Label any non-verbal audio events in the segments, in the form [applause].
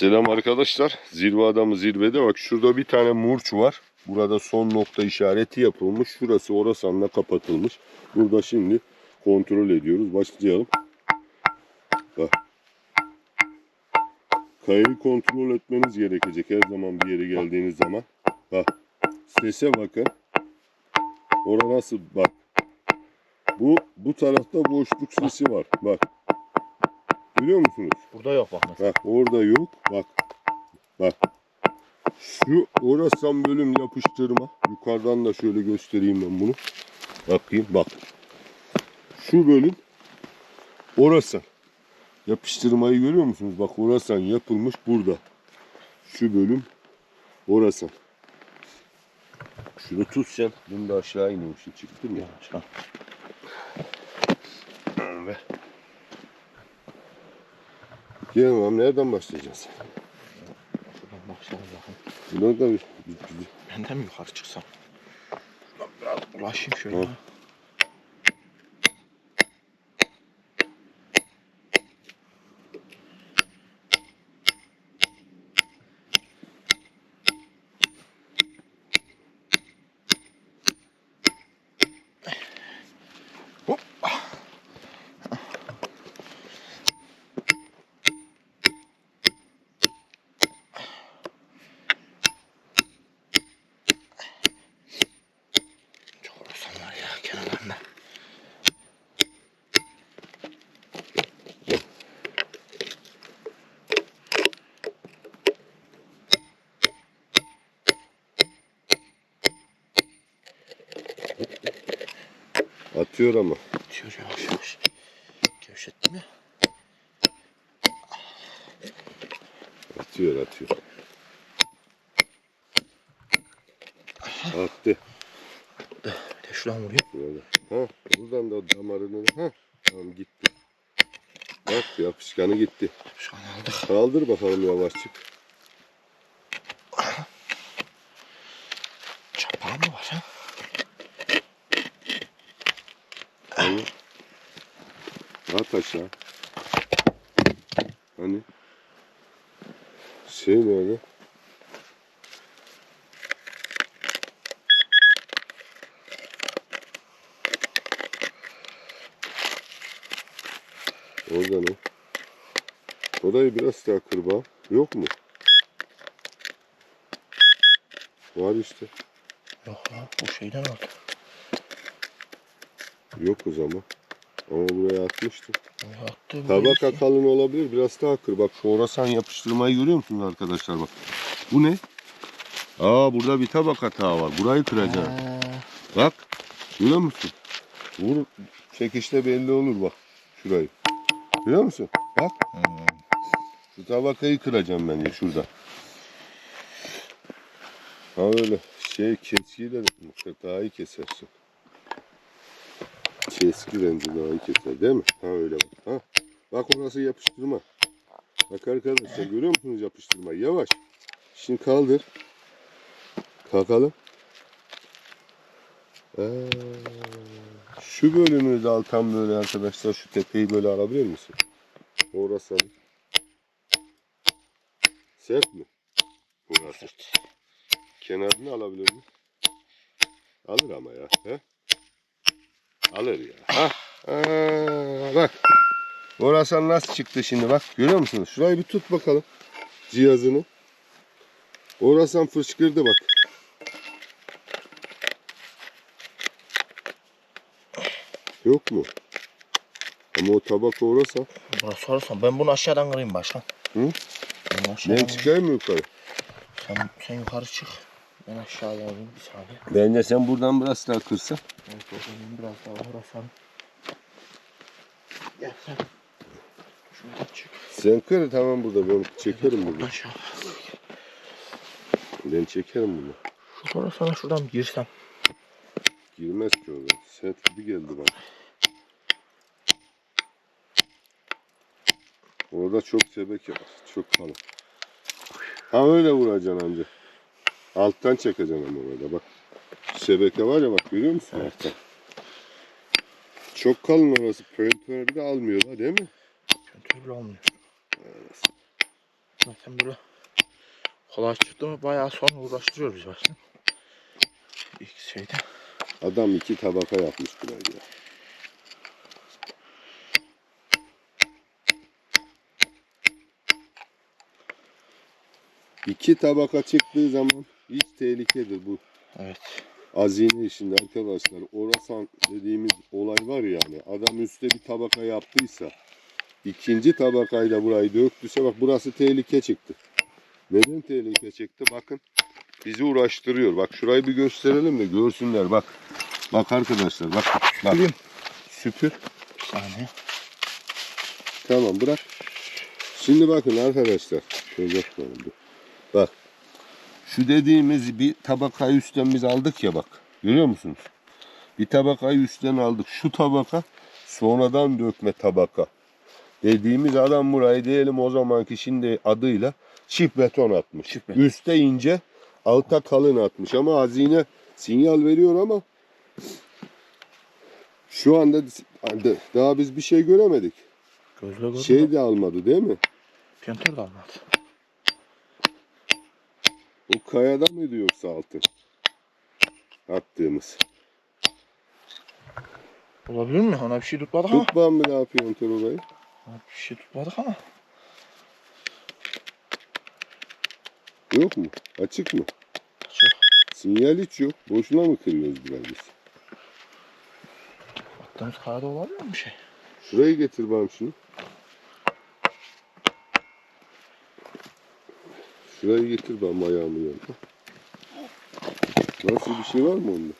Selam arkadaşlar. Zirve adamı zirvede. Bak şurada bir tane murç var. Burada son nokta işareti yapılmış. Şurası orasanla kapatılmış. Burada şimdi kontrol ediyoruz. Başlayalım. Bak. Kayayı kontrol etmeniz gerekecek her zaman bir yere geldiğiniz zaman. Bak. Sese bakın. Orada nasıl bak. Bu bu tarafta boşluk sesi var. Bak. Görüyor musunuz? Burada yok bak mesela. Bak orada yok. Bak. Bak. Şu orasan bölüm yapıştırma. Yukarıdan da şöyle göstereyim ben bunu. Bakayım bak. Şu bölüm orasan. Yapıştırmayı görüyor musunuz? Bak orasan yapılmış burada. Şu bölüm orasan. Şunu tut sen. Bunu da aşağı iniyormuşsun. Çıktı mı? Yavaş lan. Ver. Gel bakalım nereden başlayacağız? Şuradan başlayalım bakın. Buna da bir, bir- bir- Benden mi yukarı çıksam? Biraz ulaşayım şöyle. Ha. Atıyor ama. Atıyor yavaş yavaş. Gevşettim ya. Atıyor atıyor. Attı. Bir de şuradan vurayım. Böyle. Ha, buradan da damarını ha. Tamam gitti. Bak yapışkanı gitti. An aldık. Kaldır bakalım yavaşçık. Çapağı mı var ha? Hani? At aşağı. Hani? Şey nerede? Orada ne? Orayı biraz daha kırba. Yok mu? Var işte. Yok ya bu şeyden aldı. Yok o zaman. Ama buraya atmıştım. Ya Attı bu Tabaka kalın olabilir. Biraz daha kır. Bak şu orasan yapıştırmayı görüyor musunuz arkadaşlar bak. Bu ne? Aa burada bir tabak hata var. Burayı kıracaksın. Ha, Bak. Görüyor musun? Vur. Çekişte belli olur bak. Şurayı. Görüyor musun? Bak. hmm. Şu tabakayı kıracağım ben ya şurada. Ha öyle şey keskiyle iyi kesersin. Bence daha iyi keser değil mi? Ha öyle bak. Ha. Bak orası yapıştırma. Bak arkadaşlar görüyor musunuz yapıştırma? Yavaş. Şimdi kaldır. Kalkalım. Ee, şu bölümü de al tam böyle arkadaşlar şu tepeyi böyle alabilir misin? Orası al. Sert mi? Burası. Kenarını alabilir mi? Alır ama ya. He? Alır ya. Ha? Aa, bak. Orasan nasıl çıktı şimdi bak. Görüyor musunuz? Şurayı bir tut bakalım. Cihazını. Orasan fışkırdı bak. Yok mu? Ama o tabak orasan. Burası sorarsan ben bunu aşağıdan kırayım başkan. Hı? Ben aşağıdan Ben çıkayım mı yukarı? Sen, sen yukarı çık. Ben aşağıya alayım bir saniye. Bence sen buradan biraz daha kırsan. Evet oradan biraz daha orasam. Gel sen. Şuradan çık. Sen kır tamam burada ben çekerim bunu. Aşağı. Ben çekerim bunu. Şu orasana şuradan girsem. Girmez ki orada. Sert gibi geldi bana. Orada çok sebeke var. Çok kalın. Ha öyle vuracaksın anca. Alttan çekeceksin ama orada bak. Sebeke var ya bak görüyor musun Evet. Çok kalın orası. Pöntörü de almıyorlar değil mi? Kontrol olmuyor. Zaten böyle kolay çıktı mı bayağı sonra uğraştırıyor bizi başta. İlk şeyde. Adam iki tabaka yapmış burayı ya. İki tabaka çıktığı zaman hiç tehlikedir bu. Evet. Hazine işinde arkadaşlar orasan dediğimiz olay var yani adam üstte bir tabaka yaptıysa ikinci tabakayla burayı döktüyse bak burası tehlike çıktı. Neden tehlike çıktı? Bakın bizi uğraştırıyor. Bak şurayı bir gösterelim de görsünler bak. Bak arkadaşlar bak. Bak. Süpür. Saniye. Tamam bırak. Şimdi bakın arkadaşlar. Şöyle. Bak. Şu dediğimiz bir tabakayı üstten biz aldık ya bak. Görüyor musunuz? Bir tabakayı üstten aldık. Şu tabaka sonradan dökme tabaka. Dediğimiz adam burayı diyelim o zamanki şimdi adıyla çift beton atmış. Çift beton. Üste ince, alta kalın atmış ama hazine sinyal veriyor ama şu anda daha biz bir şey göremedik. Gözle gördüm. Şey de almadı değil mi? Piyantör de almadı. O kayada mıydı yoksa altın? Attığımız. Olabilir mi? Ona bir şey tutmadık ama. Tutmam mı ne yapıyorsun orayı? Ona bir şey tutmadık ama. Yok mu? Açık mı? Açık. Sinyal hiç yok. Boşuna mı kırıyoruz biraz biz? Attığımız kayada olabilir mi bir şey? Şurayı getir bana şunu. Şurayı getir bana ayağımın yanına. Nasıl bir şey var mı onda?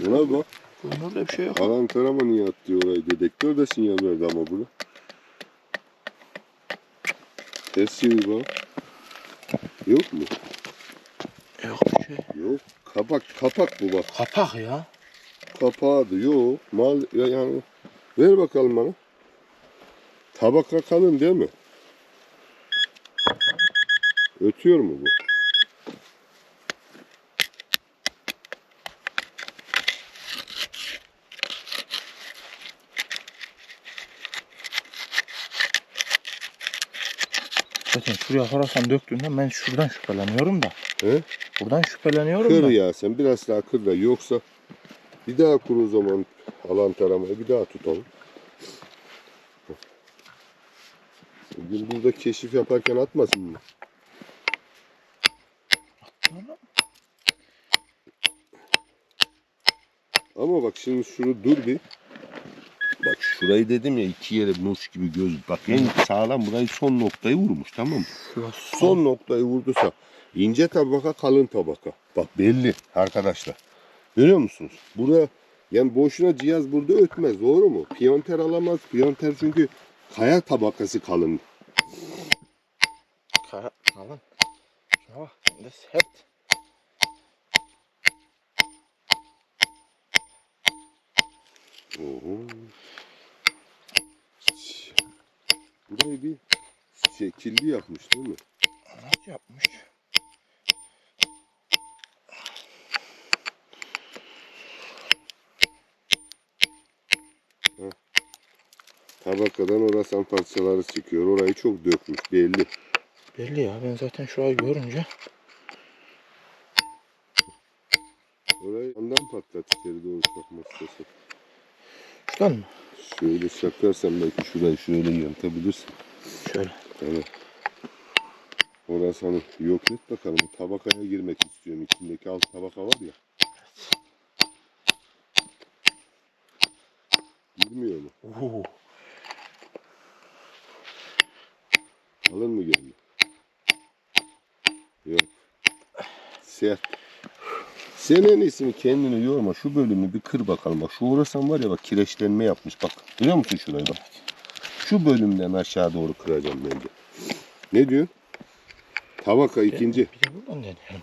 Buna bak. Görünürde bir şey yok. Alan tarama niye attı orayı? Dedektör de sinyal verdi ama buna. Çevir bak. Yok mu? Yok bir şey. Yok. Kapak kapak bu bak. Kapak ya. Kapağıydı. Yok. Mal ya yani. Ver bakalım bana. Tabaka kalın değil mi? Ötüyor mu bu? Zaten şuraya horasan döktüğünde ben şuradan şüpheleniyorum da. He? Buradan şüpheleniyorum Kır da. ya sen biraz daha kır da yoksa bir daha kur o zaman alan taramayı bir daha tutalım. Bugün burada keşif yaparken atmasın mı? Ama bak şimdi şunu dur bir. Bak şurayı dedim ya iki yere muş gibi göz. Bak en sağlam burayı son noktayı vurmuş tamam mı? Son noktayı vurduysa ince tabaka kalın tabaka. Bak belli arkadaşlar. Görüyor musunuz? Burada yani boşuna cihaz burada ötmez doğru mu? Piyonter alamaz. Piyonter çünkü kaya tabakası kalın. Kaya kalın. Şuna bak. Oo. Burayı bir şekilli yapmış değil mi? Nasıl yapmış? Tabakadan orasan parçaları çıkıyor. Orayı çok dökmüş belli. Belli ya. Ben zaten şurayı görünce. Orayı yandan patlat içeri doğru sokmak istersen. Şuradan mı? Şöyle sakarsan belki şurayı şöyle yantabilirsin. Şöyle. Evet. Orası hani yok et bakalım. Tabakaya girmek istiyorum. İçindeki alt tabaka var ya. Girmiyor mu? Oo. Alın mı geldi? Yok. Sert. Sen en iyisini kendini yorma. Şu bölümü bir kır bakalım. Bak şu orasan var ya bak kireçlenme yapmış. Bak görüyor musun şurayı bak. Şu bölümden aşağı doğru kıracağım bence. Ne diyorsun? Tabaka ikinci. Bir de buradan deneyelim.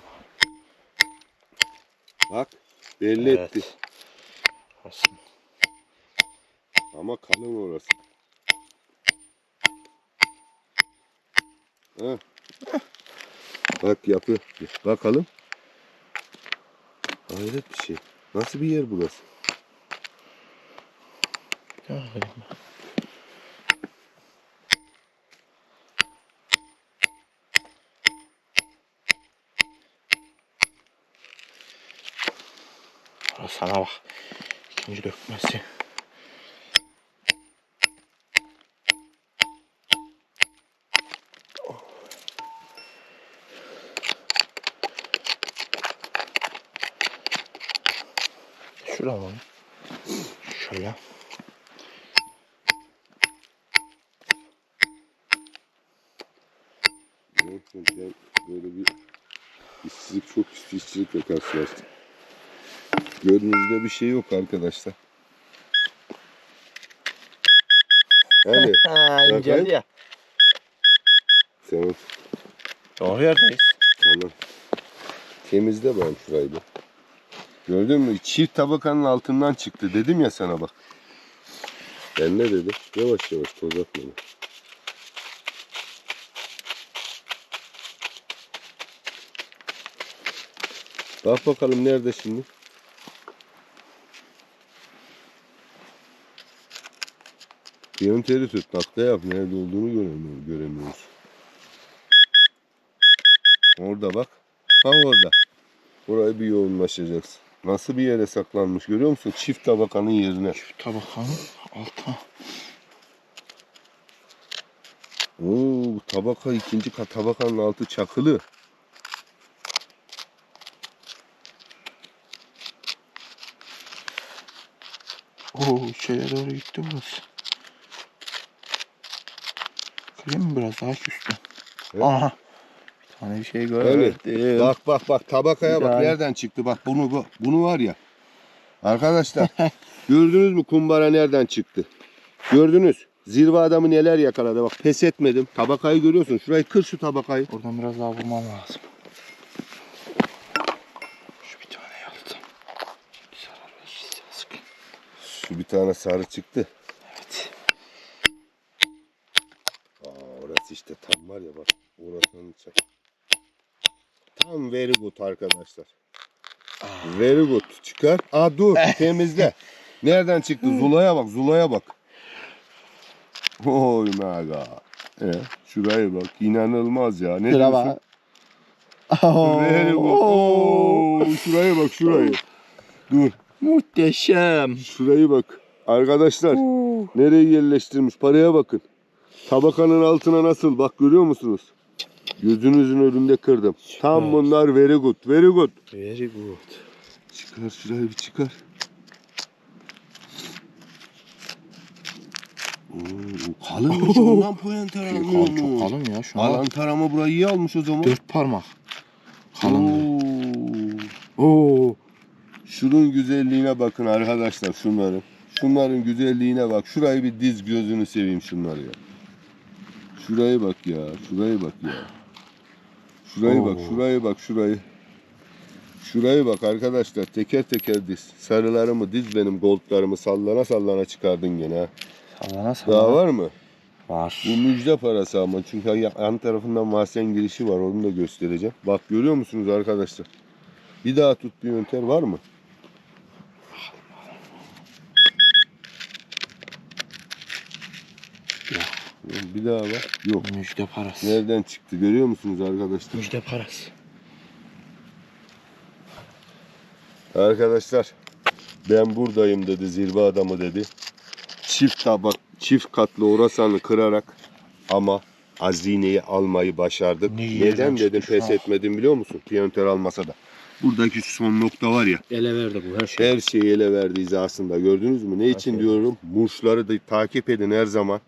Bak belli Evet. etti. Aslında. Ama kalın orası. Ha. Bak yapı. Bakalım. Hayret bir şey. Nasıl bir yer burası? Aferin. Sana bak. İkinci dökmesi. Şuraya mı? Şöyle. Böyle bir işsizlik çok üstü işsizlikle karşılaştım. Gördüğünüzde bir şey yok arkadaşlar. Hadi [laughs] Ha, inceldi ya. tamam Doğru yerdeyiz. tamam. Temizle ben şurayı bir. Gördün mü? Çift tabakanın altından çıktı. Dedim ya sana bak. Ben ne dedim? Yavaş yavaş toz atma. Bak bakalım nerede şimdi? Yönteri tut, takta yap. Nerede olduğunu göremiyoruz. göremiyoruz. Orada bak. Tam orada. Burayı bir yoğunlaşacaksın. Nasıl bir yere saklanmış görüyor musun? Çift tabakanın yerine. Şu tabakanın altına. Oo, bu tabaka ikinci kat tabakanın altı çakılı. Oo şeye doğru gitti burası. Kırayım mı biraz daha üstü? Evet. Aha. Tane bir şey Öyle. gördüm. Bak bak bak tabakaya bak nereden çıktı bak bunu bu- bunu var ya. Arkadaşlar [laughs] gördünüz mü kumbara nereden çıktı? Gördünüz. Zirve adamı neler yakaladı bak pes etmedim. Tabakayı görüyorsun. Şurayı kır şu tabakayı. Oradan biraz daha vurmam lazım. Şu bir tane yaptım. Şu bir tane sarı çıktı. Evet. Aa, orası işte tam var ya bak. Very good arkadaşlar. Ah. Very good. Çıkar. Aa dur [laughs] temizle. Nereden çıktı? Zula'ya bak. Zula'ya bak. Oy god. E, şuraya bak. İnanılmaz ya. Ne Şuna diyorsun? bak. [laughs] Very good. Oo, şuraya bak şurayı. Dur. Muhteşem. Şurayı bak. Arkadaşlar Oo. nereye yerleştirmiş? Paraya bakın. Tabakanın altına nasıl? Bak görüyor musunuz? Gözünüzün önünde kırdım. Tam bunlar very good. Very good. Very good. Çıkar şurayı bir çıkar. Oo, kalınmış ondan pointer Çok, almıyor kalın, çok kalın ya şu an. Alan tarama burayı iyi almış o zaman. Dört parmak. Kalın. Oo. Oo. Şunun güzelliğine bakın arkadaşlar şunların. Şunların güzelliğine bak. Şurayı bir diz gözünü seveyim şunları ya. Şuraya bak ya. Şuraya bak ya. Şuraya bak, Oo. şuraya bak, şurayı. Şuraya bak arkadaşlar. Teker teker diz. Sarılarımı diz benim goldlarımı sallana sallana çıkardın gene ha. Sallana sallana. Daha var mı? Var. Bu müjde parası ama çünkü yan tarafından mahzen girişi var onu da göstereceğim. Bak görüyor musunuz arkadaşlar? Bir daha tut bir yönter var mı? Bir daha var. Yok. Müjde parası. Nereden çıktı görüyor musunuz arkadaşlar? Müjde parası. Arkadaşlar ben buradayım dedi zirve adamı dedi. Çift tabak, çift katlı orasanı kırarak ama hazineyi almayı başardık. Ne Neden dedim pes ha? etmedim biliyor musun? Piyonter almasa da. Buradaki son nokta var ya. Ele verdi bu her şey. Her şeyi ele verdi hizasında. Gördünüz mü? Ne için şey. diyorum? Muşları da takip edin her zaman.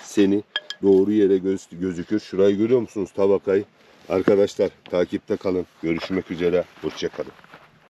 Seni doğru yere göz, gözükür. Şurayı görüyor musunuz tabakayı? Arkadaşlar takipte kalın. Görüşmek üzere. Hoşçakalın.